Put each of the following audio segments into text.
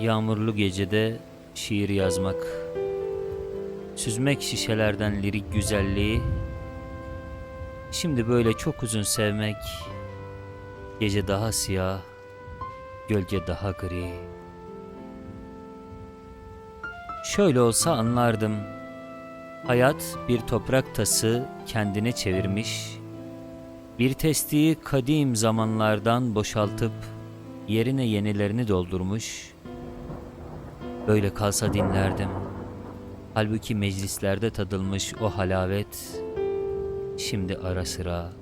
Yağmurlu gecede şiir yazmak. Süzmek şişelerden lirik güzelliği. Şimdi böyle çok uzun sevmek. Gece daha siyah, gölge daha gri. Şöyle olsa anlardım. Hayat bir toprak tası kendine çevirmiş. Bir testiyi kadim zamanlardan boşaltıp yerine yenilerini doldurmuş. Böyle kalsa dinlerdim. Halbuki meclislerde tadılmış o halavet şimdi ara sıra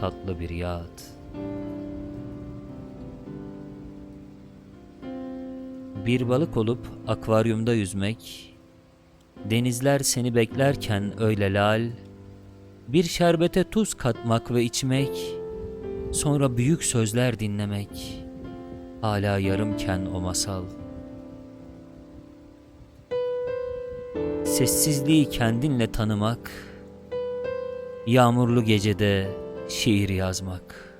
tatlı bir yağıt. Bir balık olup akvaryumda yüzmek, denizler seni beklerken öyle lal, bir şerbete tuz katmak ve içmek, sonra büyük sözler dinlemek, hala yarımken o masal. Sessizliği kendinle tanımak, yağmurlu gecede şiir yazmak.''